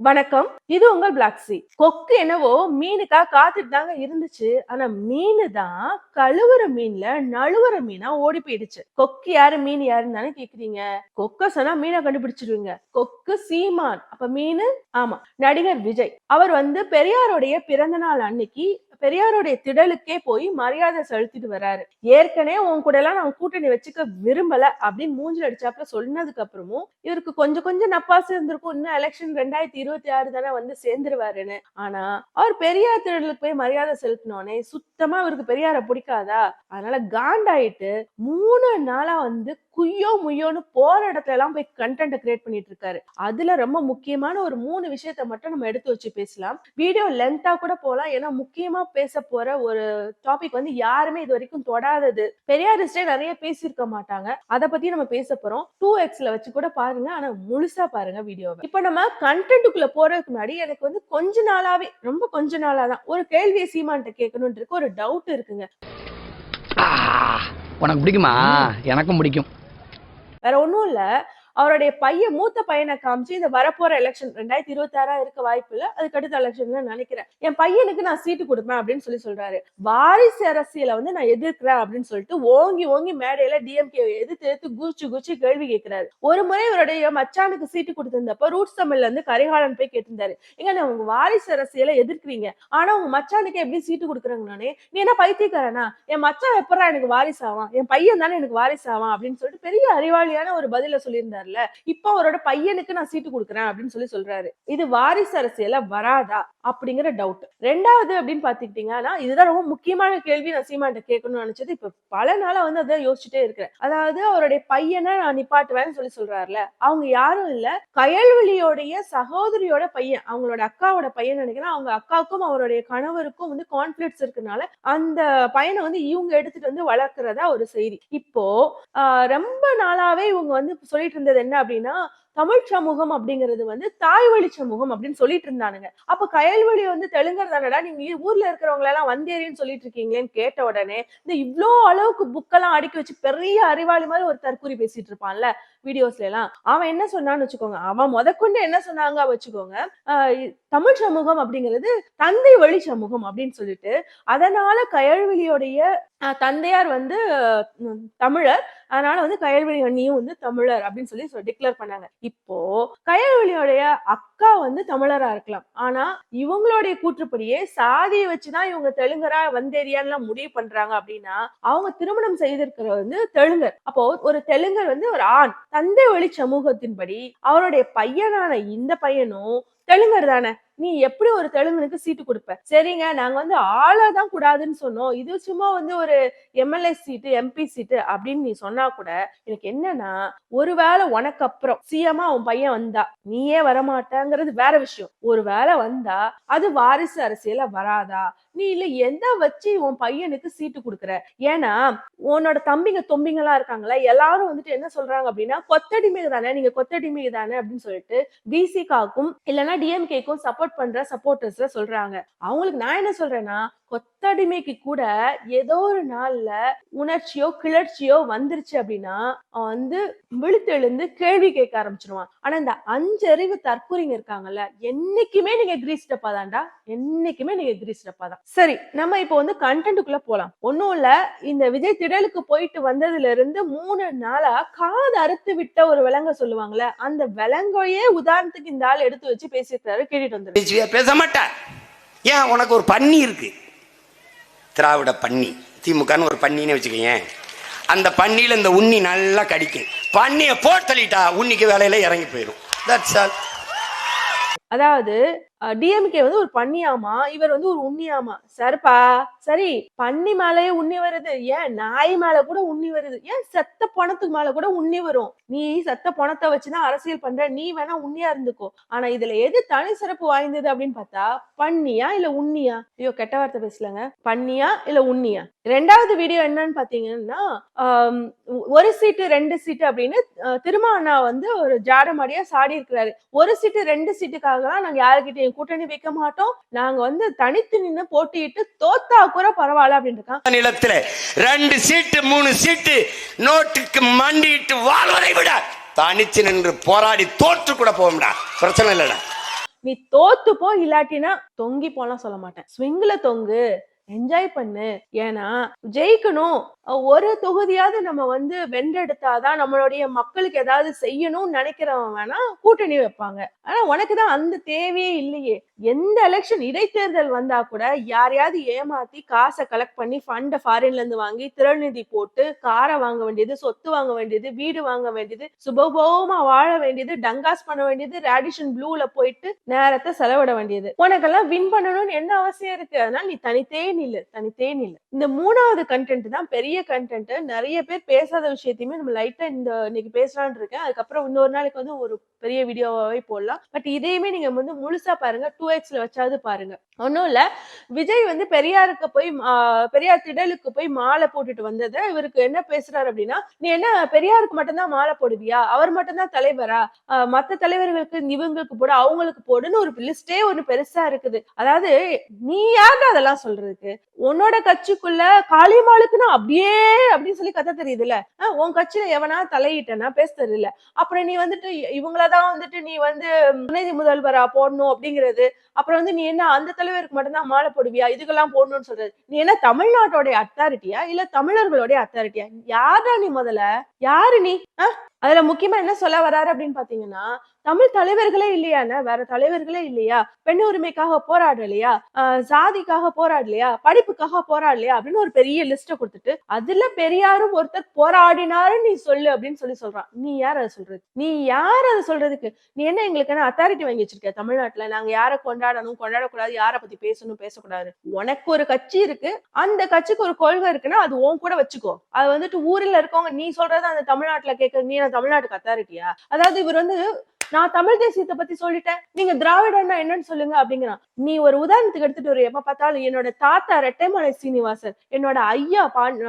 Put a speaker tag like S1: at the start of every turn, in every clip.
S1: வணக்கம். இது உங்கள் பிளாக் சி கொக்கு என்னவோ மீனுக்கா காத்துட்டு தாங்க இருந்துச்சு. ஆனா மீனு தான் கழுவுற மீன்ல நழுவுற மீனா ஓடி போயிடுச்சு. கொக்கு யாரு மீன் யாருன்னு தானே கேக்குறீங்க. கொக்க சொன்னா மீனை கண்டுபிடிச்சிருவீங்க. கொக்கு சீமான். அப்ப மீனு? ஆமா. நடிகர் விஜய். அவர் வந்து பெரியாருடைய பிறந்த நாள் அன்னைக்கு பெரியாருடைய திடலுக்கே போய் மரியாதை செலுத்திட்டு வராரு. ஏற்கனவே உன் கூட எல்லாம் நான் கூட்டணி வச்சுக்க விரும்பல அப்படின்னு மூஞ்சில் அடிச்சாப்புல சொன்னதுக்கு அப்புறமும் இவருக்கு கொஞ்சம் கொஞ்சம் நப்பாசு இருந்திருக்கும் இன்னும் எலெக்ஷன் ரெண்டாயிரத்தி இருபத்தி ஆறு தானே வந்து சேர்ந்துருவாருன்னு. ஆனா அவர் பெரியார் திடலுக்கு போய் மரியாதை செலுத்தினோடனே சுத்தமா இவருக்கு பெரியார பிடிக்காதா? அதனால காண்டாயிட்டு மூணு நாளா வந்து குய்யோ முய்யோன்னு போற இடத்துல எல்லாம் போய் கண்டென்ட் கிரியேட் பண்ணிட்டு இருக்காரு. அதுல ரொம்ப முக்கியமான ஒரு மூணு விஷயத்த மட்டும் நம்ம எடுத்து வச்சு பேசலாம். வீடியோ லென்த்தா கூட போகலாம் ஏன்னா முக்கியமா பேச போற ஒரு டாபிக் வந்து யாருமே இது வரைக்கும் தொடாதது. பெரியாரிஸ்டே நிறைய பேசியிருக்க மாட்டாங்க. அதை பத்தி நம்ம பேச போறோம். டூ எக்ஸ்ல வச்சு கூட பாருங்க. ஆனா முழுசா பாருங்க வீடியோவை இப்ப நம்ம கண்டென்ட்டுக்குள்ள போறதுக்கு முன்னாடி எனக்கு வந்து கொஞ்ச நாளாவே ரொம்ப கொஞ்ச நாளா தான் ஒரு கேள்வியை சீமான்ட்ட கேட்கணும்னு இருக்கு. ஒரு டவுட் இருக்குங்க.
S2: உனக்கு பிடிக்குமா? எனக்கும் பிடிக்கும்.
S1: வேற ஒண்ணும் இல்ல. அவருடைய பையன் மூத்த பையனை காமிச்சு இந்த வரப்போற எலெக்ஷன் ரெண்டாயிரத்தி இருபத்தி ஆறா இருக்க வாய்ப்பு இல்ல அதுக்கு அடுத்த எலெக்ஷன்ல நினைக்கிறேன். என் பையனுக்கு நான் சீட்டு கொடுப்பேன் அப்படின்னு சொல்லி சொல்றாரு. வாரிசு அரசியலை வந்து நான் எதிர்க்கிறேன் அப்படின்னு சொல்லிட்டு ஓங்கி ஓங்கி மேடையில டிஎம்கே எதிர்த்து எடுத்து குச்சி குச்சி கேள்வி கேட்கிறாரு ஒரு முறை இவருடைய மச்சானுக்கு சீட்டு கொடுத்திருந்தப்ப ரூட்ஸ் தமிழ்ல இருந்து கரிகாலன் போய் கேட்டிருந்தாரு. எங்க நான் உங்க வாரிசு அரசியலை எதிர்க்கிறீங்க. ஆனா உங்க மச்சானுக்கு எப்படி சீட்டு கொடுக்குறாங்கன்னு நீ என்ன பைத்தியக்காரனா? என் மச்சான் எப்படா எனக்கு வாரிசு ஆவான்? என் பையன் தானே எனக்கு வாரிசு ஆவான்? அப்படின்னு சொல்லிட்டு பெரிய அறிவாளியான ஒரு பதில சொல்லியிருந்தாருல இப்போ அவரோட பையனுக்கு நான் சீட்டு கொடுக்குறேன் அப்படின்னு சொல்லி சொல்றாரு. இது வாரிசு அரசியல வராதா? அப்படிங்கிற டவுட் ரெண்டாவது அப்படின்னு பாத்துக்கிட்டீங்கன்னா இதுதான் ரொம்ப முக்கியமான கேள்வி நான் சீமான்ட்ட கேட்கணும்னு நினைச்சது. இப்ப பல நாளா வந்து அதை யோசிச்சுட்டே இருக்கிறேன். அதாவது அவருடைய பையனை நான் நிப்பாட்டுவேன்னு சொல்லி சொல்றாருல அவங்க யாரும் இல்ல. கயல்வெளியோடைய சகோதரியோட பையன் அவங்களோட அக்காவோட பையன் நினைக்கிறேன். அவங்க அக்காவுக்கும் அவருடைய கணவருக்கும் வந்து கான்ஃபிளிக்ஸ் இருக்கனால அந்த பையனை வந்து இவங்க எடுத்துட்டு வந்து வளர்க்கிறதா ஒரு செய்தி. இப்போ ஆஹ் ரொம்ப நாளாவே இவங்க வந்து சொல்லிட்டு இருந்தது என்ன அப்படின்னா தமிழ் சமூகம் அப்படிங்கிறது வந்து தாய் வழி சமூகம் அப்படின்னு சொல்லிட்டு இருந்தானுங்க. அப்ப கயல்வழி வந்து தெலுங்கர் தானடா நீங்க ஊர்ல இருக்கிறவங்க எல்லாம் வந்தேரின்னு சொல்லிட்டு இருக்கீங்களேன்னு கேட்ட உடனே இந்த இவ்ளோ அளவுக்கு புக்கெல்லாம் அடுக்கி வச்சு பெரிய அறிவாளி மாதிரி ஒரு தற்கூரி பேசிட்டு இருப்பான்ல வீடியோஸ்ல எல்லாம் அவன் என்ன சொன்னான்னு வச்சுக்கோங்க. அவன் முதற்கொண்டு என்ன சொன்னாங்க வச்சுக்கோங்க. தமிழ் சமூகம் அப்படிங்கிறது தந்தை வழி சமூகம் அப்படின்னு சொல்லிட்டு அதனால கயல்வெளியோடைய தந்தையார் வந்து தமிழர். அதனால வந்து கயல்வெளி அண்ணியும் வந்து தமிழர் அப்படின்னு சொல்லி டிக்ளேர் பண்ணாங்க. இப்போ கயல்வெளியோடைய அக்கா வந்து தமிழரா இருக்கலாம். ஆனா இவங்களுடைய கூற்றுப்படியே சாதியை வச்சுதான் இவங்க தெலுங்கரா வந்தேரியான்லாம் முடிவு பண்றாங்க அப்படின்னா அவங்க திருமணம் செய்திருக்கிற வந்து தெலுங்கர். அப்போ ஒரு தெலுங்கர் வந்து ஒரு ஆண். தந்தை வழி சமூகத்தின்படி அவருடைய பையனான இந்த பையனும் தெலுங்கர் தானே. நீ எப்படி ஒரு தெலுங்கனுக்கு சீட்டு கொடுப்ப? சரிங்க நாங்க வந்து ஆளா தான் கூடாதுன்னு சொன்னோம். இது சும்மா வந்து ஒரு எம்எல்ஏ சீட்டு எம்பி சீட்டு அப்படின்னு நீ சொன்னா கூட எனக்கு என்னன்னா ஒருவேளை உனக்கு அப்புறம் சிஎம்மா உன் பையன் வந்தா நீயே வரமாட்டேங்கிறது வேற விஷயம். ஒருவேளை வந்தா அது வாரிசு அரசியல வராதா? நீ இல்ல எந்த வச்சு உன் பையனுக்கு சீட்டு கொடுக்குற? ஏன்னா உன்னோட தம்பிங்க தொம்பிங்களா இருக்காங்களா எல்லாரும் வந்துட்டு என்ன சொல்றாங்க அப்படின்னா கொத்தடிமை தானே நீங்க கொத்தடிமை தானே அப்படின்னு சொல்லிட்டு பிசிகாக்கும் இல்லைன்னா டிஎம்கேக்கும் சப்போர்ட் பண்ற சப்போர்ட்டர்ஸ் சொல்றாங்க. அவங்களுக்கு நான் என்ன சொல்றேன்னா கொத்தடிமைக்கு கூட ஏதோ ஒரு நாள்ல உணர்ச்சியோ கிளர்ச்சியோ வந்துருச்சு அப்படின்னா அவன் வந்து விழுத்தெழுந்து கேள்வி கேட்க ஆரம்பிச்சிருவான். ஆனா இந்த அஞ்சறிவு தற்கூறிங்க இருக்காங்கல்ல என்னைக்குமே நீங்க கிரீஸ் டப்பா தான்டா என்னைக்குமே நீங்க கிரீஸ் டப்பா தான் சரி நம்ம இப்போ வந்து கண்டென்ட்டுக்குள்ள போலாம். ஒன்னும் இல்ல இந்த விஜய் திடலுக்கு போயிட்டு வந்ததுல இருந்து மூணு நாளா காது அறுத்து விட்ட ஒரு விலங்க சொல்லுவாங்கல்ல அந்த விலங்கையே உதாரணத்துக்கு இந்த ஆள் எடுத்து வச்சு பேசியிருக்காரு கேட்டுட்டு
S3: வந்து பேச மாட்டேன். ஏன் உனக்கு ஒரு பன்னி இருக்கு. திராவிட பன்னி. திமுகன்னு ஒரு பன்னின்னு வச்சுக்கோங்க அந்த பன்னியில் இந்த உண்ணி நல்லா கடிக்கும். பன்னியை போட்டு தள்ளிட்டா உன்னிக்கு வேலையில இறங்கி போயிடும் தட்ஸ் ஆல்
S1: அதாவது டிஎம்கே வந்து ஒரு பன்னியாமா இவர் வந்து ஒரு உண்ணியாமா? சரிப்பா சரி பன்னி மேலயே உண்ணி வருது. ஏன்? நாய் மேல கூட உண்ணி வருது. ஏன் செத்த பணத்துக்கு மேல கூட உண்ணி வரும்? நீ செத்த பணத்தை வச்சுதான் அரசியல் பண்ற. நீ வேணா உண்ணியா இருந்துக்கோ. ஆனா இதுல எது தனி சிறப்பு வாய்ந்தது அப்படின்னு பார்த்தா பன்னியா இல்ல உண்ணியா? ஐயோ கெட்ட வார்த்தை பேசலங்க. பன்னியா இல்ல உண்ணியா? ரெண்டாவது வீடியோ என்னன்னு பாத்தீங்கன்னா ஒரு சீட்டு ரெண்டு சீட்டு அப்படின்னு அஹ், திருமா அண்ணா வந்து ஒரு ஜாடமாடியா சாடி இருக்கிறாரு. ஒரு சீட்டு ரெண்டு சீட்டுக்காகலாம் நாங்க யாருக்கிட்டையும் கூட்டணி வைக்க மாட்டோம். நாங்க வந்து தனித்து நின்னு போட்டியிட்டு தோத்தா கூட பரவாயில்ல அப்படின்னு
S3: நிலத்துல ரெண்டு சீட்டு மூணு சீட்டு நோட்டுக்கு மண்டிட்டு வாழ்வதை விட தனிச்சு நின்று போராடி தோற்று கூட போகும்டா பிரச்சனை இல்லைடா.
S1: நீ தோத்து போ இல்லாட்டினா தொங்கி போலாம் சொல்ல மாட்டேன். ஸ்விங்ல தொங்கு. என்ஜாய் பண்ணு. ஏன்னா ஜெயிக்கணும். ஒரு தொகுதியாவது நம்ம வந்து வென்றெடுத்தாதான் நம்மளுடைய மக்களுக்கு ஏதாவது செய்யணும்னு நினைக்கிறவன் வேணா கூட்டணி வைப்பாங்க. ஆனா உனக்கு தான் அந்த தேவையே இல்லையே. எந்த எலெக்ஷன் இடைத்தேர்தல் வந்தா கூட யாரையாவது ஏமாத்தி காசை கலெக்ட் பண்ணி ஃபண்ட ஃபாரின்ல இருந்து வாங்கி திரள்நிதி போட்டு காரை வாங்க வேண்டியது சொத்து வாங்க வேண்டியது வீடு வாங்க வேண்டியது சுபபோகமா வாழ வேண்டியது டங்காஸ் பண்ண வேண்டியது ரேடிஷன் ப்ளூல போயிட்டு நேரத்தை செலவிட வேண்டியது. உனக்கெல்லாம் வின் பண்ணணும்னு என்ன அவசியம் இருக்கு? அதனால நீ தனித்தே தேன் இல்லை தனி தேன் இல்லை. இந்த மூணாவது கண்டென்ட் தான் பெரிய கண்டென்ட் நிறைய பேர் பேசாத விஷயத்தையுமே நம்ம லைட்டா இந்த இன்னைக்கு பேசலாம்னு இருக்கேன். அதுக்கப்புறம் இன்னொரு நாளைக்கு வந்து ஒரு பெரிய வீடியோவாவே போடலாம். பட் இதையுமே நீங்க வந்து முழுசா பாருங்க. டூ எக்ஸ்ல வச்சாவது பாருங்க. ஒன்றும் இல்ல. விஜய் வந்து பெரியாருக்கு போய் பெரியார் திடலுக்கு போய் மாலை போட்டுட்டு வந்தது. இவருக்கு என்ன பேசுறாரு அப்படின்னா நீ என்ன பெரியாருக்கு மட்டும்தான் மாலை போடுவியா? அவர் மட்டும்தான் தலைவரா? ஆஹ், மத்த தலைவர்களுக்கு இவங்களுக்கு போடு அவங்களுக்கு போடுன்னு ஒரு லிஸ்டே ஒன்று பெருசா இருக்குது. அதாவது நீ யாருடா அதெல்லாம் சொல்றதுக்கு? உன்னோட கட்சிக்குள்ள காளியம்மாளுக்குன்னா அப்படியே அப்படின்னு சொல்லி கத்த தெரியுதுல்ல. உன் கட்சியில எவனா தலையிட்டனா பேச தெரியல. அப்புறம் நீ வந்துட்டு இவங்களதான் வந்துட்டு நீ வந்து துணை முதல்வரா போடணும் அப்படிங்கிறது. அப்புறம் வந்து நீ என்ன அந்த தலைவருக்கு மட்டும்தான் மாலை போடுவியா? இதுக்கெல்லாம் போடணும்னு சொல்றது. நீ என்ன தமிழ்நாட்டோட அத்தாரிட்டியா இல்ல தமிழர்களுடைய அத்தாரிட்டியா யாரா நீ முதல்ல? யாரு நீ? அதுல முக்கியமா என்ன சொல்ல வராரு அப்படின்னு பாத்தீங்கன்னா தமிழ் தலைவர்களே இல்லையாண்ணா வேற தலைவர்களே இல்லையா? பெண் உரிமைக்காக போராடலையா? சாதிக்காக போராடலையா? படிப்புக்காக போராடலையா? அப்படின்னு ஒரு பெரிய லிஸ்ட கொடுத்துட்டு அதுல பெரியாரும் ஒருத்தர் போராடினாரு நீ சொல்லு அப்படின்னு சொல்லி சொல்றான். நீ யார் அதை சொல்றது? நீ யார் அதை சொல்றதுக்கு? நீ என்ன எங்களுக்கு என்ன அத்தாரிட்டி வாங்கி வச்சிருக்க? தமிழ்நாட்டுல நாங்க யாரை கொண்டாடணும்? கொண்டாடக்கூடாது. யாரை பத்தி பேசணும்? பேசக்கூடாது உனக்கு ஒரு கட்சி இருக்கு. அந்த கட்சிக்கு ஒரு கொள்கை இருக்குன்னா அது உன் கூட வச்சுக்கோ. அது வந்துட்டு ஊர்ல இருக்கவங்க நீ சொல்றது அந்த தமிழ்நாட்டுல கேட்க நீ தமிழ்நாட்டுக்கு அத்தாரிட்டியா அதாவது இவர் வந்து நான் தமிழ் தேசியத்தை பத்தி சொல்லிட்டேன். நீங்க திராவிடம்னா என்னன்னு சொல்லுங்க அப்படிங்கிறான். நீ ஒரு உதாரணத்துக்கு எடுத்துட்டு ஒரு எப்ப பார்த்தாலும் என்னோட தாத்தா ரெட்டைமலை சீனிவாசன் என்னோட ஐயா பாண்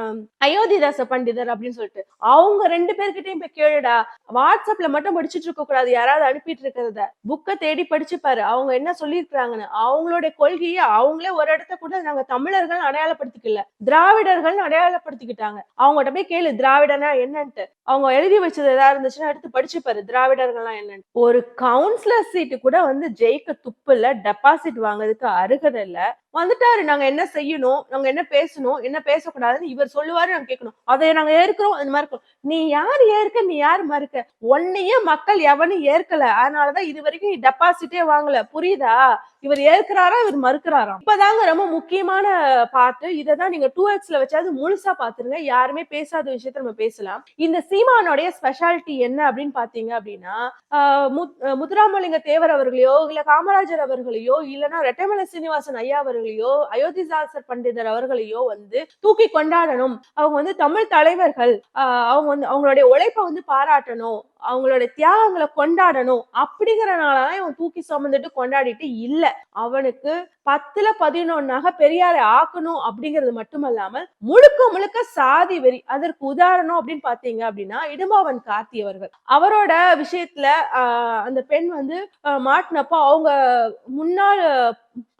S1: அயோத்திதாச பண்டிதர் அப்படின்னு சொல்லிட்டு அவங்க ரெண்டு பேர்கிட்டயும் போய் கேளுடா. வாட்ஸ்அப்ல மட்டும் படிச்சுட்டு இருக்க கூடாது. யாராவது அனுப்பிட்டு இருக்கிறத. புக்கை தேடி படிச்சு பாரு. அவங்க என்ன சொல்லியிருக்கிறாங்கன்னு. அவங்களுடைய கொள்கையை அவங்களே ஒரு இடத்த கூட நாங்க தமிழர்கள் அடையாளப்படுத்திக்கல. திராவிடர்கள் அடையாளப்படுத்திக்கிட்டாங்க. அவங்ககிட்ட போய் கேளு திராவிடனா என்னன்ட்டு. அவங்க எழுதி வச்சது ஏதாவது இருந்துச்சுன்னா எடுத்து படிச்சு பாரு. திராவிடர்கள்லாம் என்னன்னு ஒரு கவுன்சிலர் சீட்டு கூட வந்து ஜெயிக்க துப்பு இல்ல டெபாசிட் வாங்குறதுக்கு அருகதை இல்லை. வந்துட்டாரு. நாங்க என்ன செய்யணும்? நாங்க என்ன பேசணும்? என்ன பேசக்கூடாதுன்னு இவர் சொல்லுவாரு நாங்க கேட்கணும். அதை நாங்க ஏற்கிறோம் அந்த மாதிரி இருக்கோம். நீ யார் ஏற்க நீ யார் மறுக்க? உன்னையே மக்கள் எவனும் ஏற்கல. அதனாலதான் இது வரைக்கும் டெபாசிட்டே வாங்கல. புரியுதா? இவர் ஏற்கிறாரா இவர் மறுக்கிறாரா? இப்பதாங்க ரொம்ப முக்கியமான பாட்டு இதை தான் நீங்க டூ எக்ஸ்ல வச்சாவது முழுசா பாத்துருங்க. யாருமே பேசாத விஷயத்த நம்ம பேசலாம். இந்த சீமானுடைய ஸ்பெஷாலிட்டி என்ன அப்படின்னு பாத்தீங்க அப்படின்னா ஆஹ் முத்- முத்துராமலிங்க தேவர் அவர்களையோ இல்ல காமராஜர் அவர்களையோ இல்லைன்னா ரெட்டமலை சீனிவாசன் ஐயா அவர்கள் அவர்களையோ அயோத்திதாசர் பண்டிதர் அவர்களையோ வந்து தூக்கி கொண்டாடணும். அவங்க வந்து தமிழ் தலைவர்கள். ஆஹ் அவங்க வந்து அவங்களுடைய உழைப்பை வந்து பாராட்டணும். அவங்களோட தியாகங்களை கொண்டாடணும் அப்படிங்கறனாலதான் இவன் தூக்கி சுமந்துட்டு கொண்டாடிட்டு இல்ல. அவனுக்கு பத்துல பதினொன்னாக பெரியாரை ஆக்கணும் அப்படிங்கிறது மட்டுமல்லாமல் முழுக்க முழுக்க சாதி வெறி அதற்கு உதாரணம் அப்படின்னு பாத்தீங்க அப்படின்னா இடும்பாவன் கார்த்தி அவர்கள். அவரோட விஷயத்துல ஆஹ் அந்த பெண் வந்து ஆஹ் மாட்டினப்போ அவங்க முன்னாள்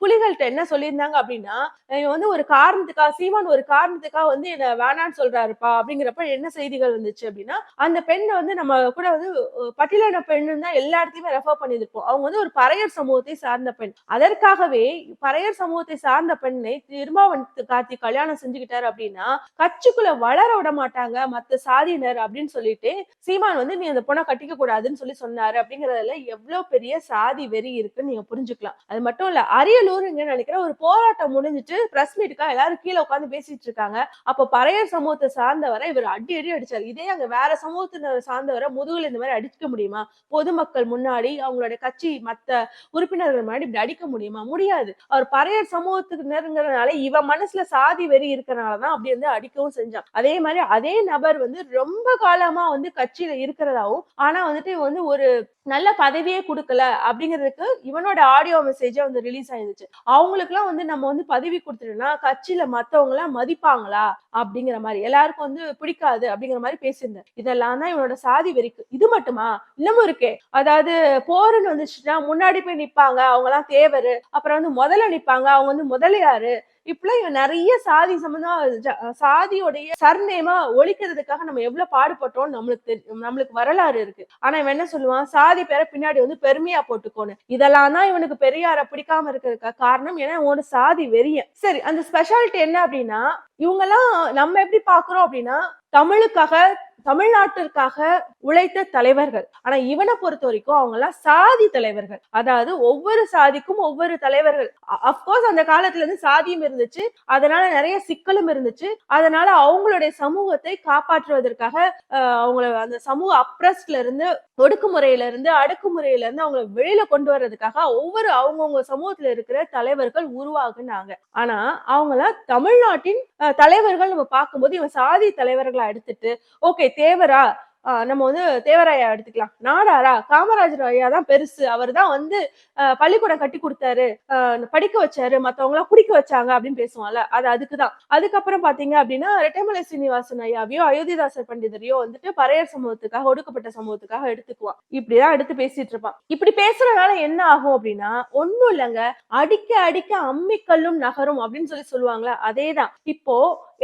S1: புலிகள்கிட்ட என்ன சொல்லியிருந்தாங்க அப்படின்னா இவன் வந்து ஒரு காரணத்துக்காக சீமான் ஒரு காரணத்துக்காக வந்து என்ன வேணான்னு சொல்றாருப்பா அப்படிங்கிறப்ப என்ன செய்திகள் வந்துச்சு அப்படின்னா அந்த பெண்ணை வந்து நம்ம கூட வந்து அஹ், பட்டியலின தான் எல்லா ரெஃபர் பண்ணியிருப்போம். அவங்க வந்து ஒரு பறையர் சமூகத்தை சார்ந்த பெண். அதற்காகவே பறையர் சமூகத்தை சார்ந்த பெண்ணை திருமாவன் கார்த்தி கல்யாணம் செஞ்சுக்கிட்டாரு அப்படின்னா கட்சிக்குள்ள வளர விட மாட்டாங்க மத்த சாதியினர் அப்படின்னு சொல்லிட்டு சீமான் வந்து நீ அந்த பொண்ணை கட்டிக்க கூடாதுன்னு சொல்லி சொன்னாரு அப்படிங்கறதுல எவ்வளவு பெரிய சாதி வெறி இருக்குன்னு நீங்க புரிஞ்சுக்கலாம். அது மட்டும் இல்ல அரியலூருங்க நினைக்கிற ஒரு போராட்டம் முடிஞ்சிட்டு பிரஸ் மீட்டுக்கா எல்லாரும் கீழே உட்காந்து பேசிட்டு இருக்காங்க. அப்ப பறையர் சமூகத்தை சார்ந்தவரை இவர் அடி அடி அடிச்சாரு. இதே அங்க வேற சமூகத்தினர் சார்ந்தவரை முதுகுல இந்த மாதிரி அடிக்க முடியுமா? பொதுமக்கள் முன்னாடி அவங்களுடைய கட்சி மத்த உறுப்பினர்கள் முன்னாடி இப்படி அடிக்க முடியுமா? முடியாது. அவர் பறையர் சமூகத்துக்குனருங்கிறதுனால இவன் மனசுல சாதி வெறி இருக்கிறனாலதான் அப்படி வந்து அடிக்கவும் செஞ்சான். அதே மாதிரி அதே நபர் வந்து ரொம்ப காலமா வந்து கட்சியில இருக்கிறதாவும் ஆனா வந்துட்டு இவன் வந்து ஒரு நல்ல பதவியே கொடுக்கல அப்படிங்கிறதுக்கு இவனோட ஆடியோ மெசேஜை வந்து ரிலீஸ் ஆயிருந்துச்சு. அவங்களுக்குலாம் வந்து நம்ம வந்து பதவி கொடுத்துட்டோம்னா கட்சியில மத்தவங்க எல்லாம் மதிப்பாங்களா அப்படிங்கிற மாதிரி எல்லாருக்கும் வந்து பிடிக்காது அப்படிங்கிற மாதிரி பேசியிருந்தேன். இதெல்லாம் தான் இவனோட சாதி வெறிக்கு. இது மட்டுமா? இன்னமும் இருக்கே. அதாவது போருன்னு வந்துச்சுன்னா முன்னாடி போய் நிப்பாங்க அவங்க எல்லாம் தேவரு. அப்புறம் வந்து முதல்ல நிப்பாங்க அவங்க வந்து முதலியாரு. இப்பெல்லாம் இவன் நிறைய சாதி சம்பந்தமா சாதியோடைய சர்நேமா ஒழிக்கிறதுக்காக நம்ம எவ்வளவு பாடுபட்டோம் நம்மளுக்கு தெரியும் நம்மளுக்கு வரலாறு இருக்கு. ஆனா இவன் என்ன சொல்லுவான்? சாதி பேரை பின்னாடி வந்து பெருமையா போட்டுக்கோன்னு. இதெல்லாம் தான் இவனுக்கு பெரியார பிடிக்காம இருக்கிறதுக்கு காரணம். ஏன்னா இவனோட சாதி வெறிய சரி அந்த ஸ்பெஷாலிட்டி என்ன அப்படின்னா இவங்கெல்லாம் நம்ம எப்படி பாக்குறோம் அப்படின்னா தமிழுக்காக தமிழ்நாட்டிற்காக உழைத்த தலைவர்கள். ஆனா இவனை பொறுத்த வரைக்கும் அவங்க எல்லாம் சாதி தலைவர்கள். அதாவது ஒவ்வொரு சாதிக்கும் ஒவ்வொரு தலைவர்கள். அப்கோர்ஸ் அந்த காலத்துல இருந்து சாதியும் இருந்துச்சு. அதனால நிறைய சிக்கலும் இருந்துச்சு. அதனால அவங்களுடைய சமூகத்தை காப்பாற்றுவதற்காக அஹ், அவங்கள அந்த சமூக அப்ரஸ்ட்ல இருந்து ஒடுக்குமுறையில இருந்து அடக்குமுறையில இருந்து அவங்கள வெளியில கொண்டு வர்றதுக்காக ஒவ்வொரு அவங்கவுங்க சமூகத்துல இருக்கிற தலைவர்கள் உருவாகுனாங்க. ஆனா அவங்கள தமிழ்நாட்டின் தலைவர்கள் நம்ம பார்க்கும்போது இவன் சாதி தலைவர்களா எடுத்துட்டு ஓகே தேவரா? நம்ம வந்து தேவராயா எடுத்துக்கலாம். நாடாரா காமராஜர் ஐயா தான் பெருசு. அவர் தான் வந்து பள்ளிக்கூடம் கட்டி கொடுத்தாரு. படிக்க வச்சாரு. மத்தவங்க குடிக்க வச்சாங்க அப்படின்னு பேசுவாங்கல்ல அது அதுக்குதான். அதுக்கப்புறம் பாத்தீங்க அப்படின்னா ரெட்டைமலை சீனிவாசன் ஐயாவையோ அயோத்திதாசர் பண்டிதரையோ வந்துட்டு பறையர் சமூகத்துக்காக ஒடுக்கப்பட்ட சமூகத்துக்காக எடுத்துக்குவான். இப்படிதான் எடுத்து பேசிட்டு இருப்பான். இப்படி பேசுறதுனால என்ன ஆகும் அப்படின்னா ஒண்ணும் இல்லைங்க. அடிக்க அடிக்க அம்மிக்கல்லும் நகரும் அப்படின்னு சொல்லி சொல்லுவாங்களா அதேதான். இப்போ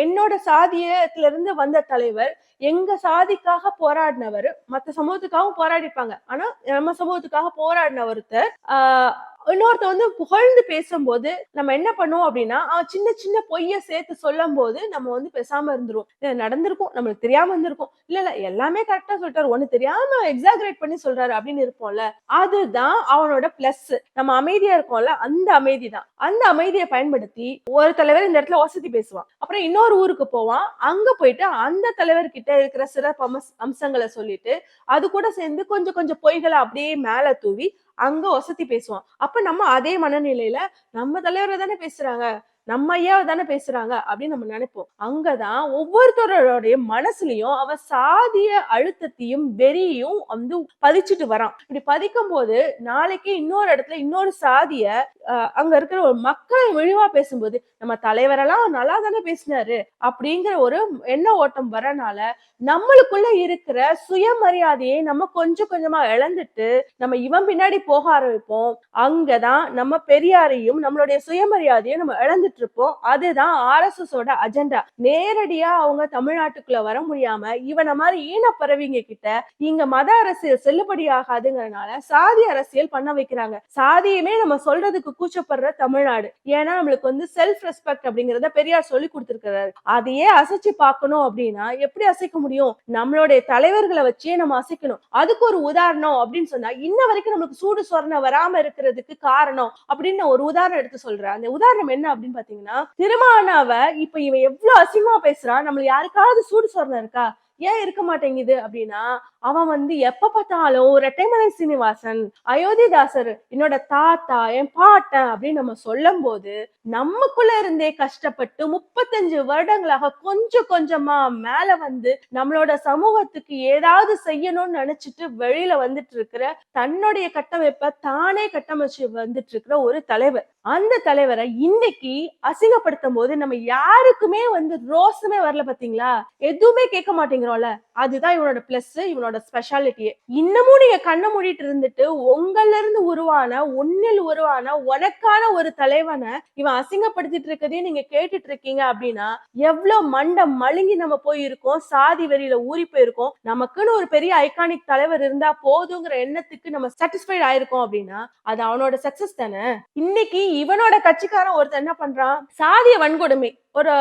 S1: என்னோட சாதியத்துல இருந்து வந்த தலைவர் எங்க சாதிக்காக போராடினவர் மத்த சமூகத்துக்காகவும் போராடிப்பாங்க. ஆனா நம்ம சமூகத்துக்காக போராடின ஒருத்தர் ஆஹ் இன்னொருத்த வந்து புகழ்ந்து பேசும்போது நம்ம என்ன பண்ணுவோம் அப்படின்னா அவன் சின்ன சின்ன பொய்ய சேர்த்து சொல்லும் போது நம்ம வந்து பேசாம இருந்துருவோம். நடந்திருக்கும் நம்மளுக்கு தெரியாம இருந்திருக்கும். இல்ல இல்ல எல்லாமே கரெக்டா சொல்லிட்டாரு. ஒண்ணு தெரியாம எக்ஸாகரேட் பண்ணி சொல்றாரு அப்படின்னு இருப்போம்ல அதுதான் அவனோட பிளஸ் நம்ம அமைதியா இருக்கோம்ல அந்த அமைதி தான் அந்த அமைதியை பயன்படுத்தி ஒரு தலைவர் இந்த இடத்துல வசதி பேசுவான். அப்புறம் இன்னொரு ஊருக்கு போவான். அங்க போயிட்டு அந்த தலைவர் கிட்ட இருக்கிற சிறப்பு அம்சங்களை சொல்லிட்டு அது கூட சேர்ந்து கொஞ்சம் கொஞ்சம் பொய்களை அப்படியே மேல தூவி அங்க வசதி பேசுவான் அப்ப நம்ம அதே மனநிலையில நம்ம தலைவரை தானே பேசுறாங்க? நம்ம ஐயாவை தானே பேசுறாங்க அப்படின்னு நம்ம நினைப்போம். அங்கதான் ஒவ்வொருத்தரோடைய மனசுலயும் அவ சாதிய அழுத்தத்தையும் வெறியையும் வந்து பதிச்சுட்டு வரான். இப்படி பதிக்கும் போது நாளைக்கு இன்னொரு இடத்துல இன்னொரு சாதிய அஹ், அங்க இருக்கிற ஒரு மக்களை இழிவா பேசும்போது நம்ம தலைவரெல்லாம் நல்லா தானே பேசினாரு அப்படிங்கிற ஒரு எண்ண ஓட்டம் வரனால நம்மளுக்குள்ள இருக்கிற சுயமரியாதையை நம்ம கொஞ்சம் கொஞ்சமா இழந்துட்டு நம்ம இவன் பின்னாடி போக ஆரம்பிப்போம். அங்கதான் நம்ம பெரியாரையும் நம்மளுடைய சுயமரியாதையும் நம்ம இழந்துட்டு இருப்போம் அதுதான் ஆர்எஸ்எஸ் ஓட அஜெண்டா நேரடியா அவங்க தமிழ்நாட்டுக்குள்ள வர முடியாம இவன மாதிரி ஈனப்பறவைங்க கிட்ட இங்க மத அரசியல் செல்லுபடி ஆகாதுங்கிறனால சாதி அரசியல் பண்ண வைக்கிறாங்க. சாதியுமே நம்ம சொல்றதுக்கு கூச்சப்படுற தமிழ்நாடு. ஏன்னா நம்மளுக்கு வந்து செல்ஃப் ரெஸ்பெக்ட் அப்படிங்கறத பெரியார் சொல்லி கொடுத்திருக்கிறாரு. அதையே அசைச்சு பார்க்கணும் அப்படின்னா எப்படி அசைக்க முடியும்? நம்மளுடைய தலைவர்களை வச்சே நம்ம அசைக்கணும். அதுக்கு ஒரு உதாரணம் அப்படின்னு சொன்னா இன்ன வரைக்கும் நம்மளுக்கு சூடு சொரணை வராம இருக்கிறதுக்கு காரணம் அப்படின்னு ஒரு உதாரணம் எடுத்து சொல்றேன். அந்த உதாரணம் என்ன அப்படின்னு பாத்தீங்கன்னா திருமானாவ இப்ப இவன் எவ்வளவு அசிங்கமா பேசுறான் நம்மளுக்கு யாருக்காவது சூடு சொரணை இருக்கா? ஏன் இருக்க மாட்டேங்குது அப்படின்னா அவன் வந்து எப்ப பார்த்தாலும் ரெட்டைமலை சீனிவாசன் அயோத்திதாசர் என்னோட தாத்தா என் பாட்டன் அப்படின்னு நம்ம சொல்லும் போது நமக்குள்ள இருந்தே கஷ்டப்பட்டு முப்பத்தஞ்சு வருடங்களாக கொஞ்சம் கொஞ்சமா மேல வந்து நம்மளோட சமூகத்துக்கு ஏதாவது செய்யணும்னு நினைச்சிட்டு வெளியில வந்துட்டு இருக்கிற தன்னுடைய கட்டமைப்பை தானே கட்டமைச்சு வந்துட்டு இருக்கிற ஒரு தலைவர். அந்த தலைவரை இன்னைக்கு அசிங்கப்படுத்தும் போது நம்ம யாருக்குமே வந்து ரோசமே வரல பாத்தீங்களா? எதுவுமே கேட்க மாட்டேங்கிறோம்ல. அதுதான் இவனோட பிளஸ் இவனோட ஸ்பெஷாலிட்டியே இன்னமும் நீங்க கண்ணை மூடிட்டு இருந்துட்டு உங்கள்ல இருந்து உருவான ஒன்னில் உருவான உனக்கான ஒரு தலைவனை இவன் அசிங்கப்படுத்திட்டு இருக்கதையும் நீங்க கேட்டுட்டு இருக்கீங்க அப்படின்னா எவ்வளவு மண்டம் மழுங்கி நம்ம போயிருக்கோம் சாதி வெறியில ஊறி போயிருக்கோம். நமக்குன்னு ஒரு பெரிய ஐகானிக் தலைவர் இருந்தா போதுங்கிற எண்ணத்துக்கு நம்ம சாட்டிஸ்ஃபைட் ஆயிருக்கோம் அப்படின்னா அது அவனோட சக்சஸ் தானே? இன்னைக்கு இவனோட கட்சிக்காரன் ஒருத்தர் என்ன பண்றான்? சாதிய வன்கொடுமை. ஒரு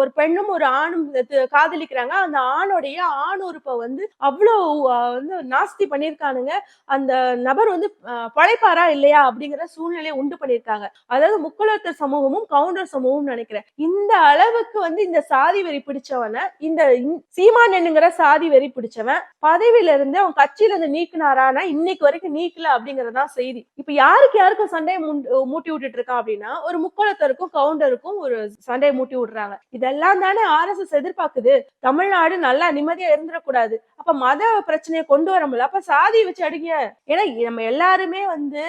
S1: ஒரு பெண்ணும் ஒரு ஆணும் காதலிக்கிறாங்க. அந்த ஆணுடைய ஆண் உறுப்பை வந்து அவ்வளோ வந்து நாஸ்தி பண்ணியிருக்கானுங்க. அந்த நபர் வந்து பழைப்பாரா இல்லையா அப்படிங்கிற சூழ்நிலையை உண்டு பண்ணியிருக்காங்க. அதாவது முக்குலத்தர் சமூகமும் கவுண்டர் சமூகமும் நினைக்கிறேன். இந்த அளவுக்கு வந்து இந்த சாதி வெறி பிடிச்சவனை இந்த சீமான் என்னங்கிற சாதி வெறி பிடிச்சவன் பதவியில இருந்து அவன் கட்சியில இருந்து நீக்கினாரானா இன்னைக்கு வரைக்கும் நீக்கல அப்படிங்கறதுதான் செய்தி. இப்ப யாருக்கு யாருக்கும் சண்டையை மூட்டி விட்டுட்டு இருக்கான் அப்படின்னா ஒரு முக்குளத்தருக்கும் கவுண்டருக்கும் ஒரு சண்டையை மூட்டி விடுறாங்க. இதெல்லாம் தானே ஆர்எஸ்எஸ் எதிர்பார்க்குது. தமிழ்நாடு நல்லா நிம்மதியா இருந்துடக்கூடாது. அப்ப மத பிரச்சனையை கொண்டு வர முடியல. அப்ப சாதி வச்சு அடிங்க. ஏன்னா நம்ம எல்லாருமே வந்து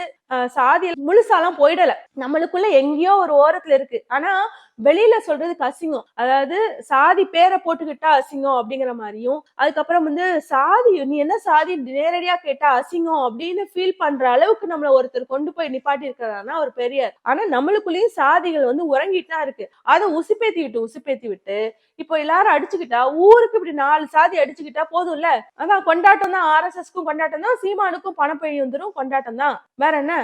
S1: சாதி முழுசாலாம் போயிடல. நம்மளுக்குள்ள எங்கேயோ ஒரு ஓரத்துல இருக்கு. ஆனா வெளியில சொல்றதுக்கு அசிங்கம். அதாவது சாதி பேரை போட்டுக்கிட்டா அசிங்கம் அப்படிங்கிற மாதிரியும் அதுக்கப்புறம் வந்து சாதி நீ என்ன சாதி நேரடியா கேட்டா அசிங்கம் அப்படின்னு ஃபீல் பண்ற அளவுக்கு நம்மள ஒருத்தர் கொண்டு போய் நிப்பாட்டி இருக்கிறாருன்னா ஒரு பெரியார். ஆனா நம்மளுக்குள்ளேயும் சாதிகள் வந்து உறங்கிட்டு தான் இருக்கு. அதை உசுப்பேத்தி விட்டு உசுப்பேத்தி விட்டு இப்போ எல்லாரும் அடிச்சுக்கிட்டா ஊருக்கு இப்படி நாலு சாதி அடிச்சுக்கிட்டா போதும்ல? அதான் கொண்டாட்டம் தான் ஆர்எஸ்எஸ்க்கும் கொண்டாட்டம் தான் சீமானுக்கும் பணப்பழி வந்துடும் கொண்டாட்டம் தான் வேற என்ன?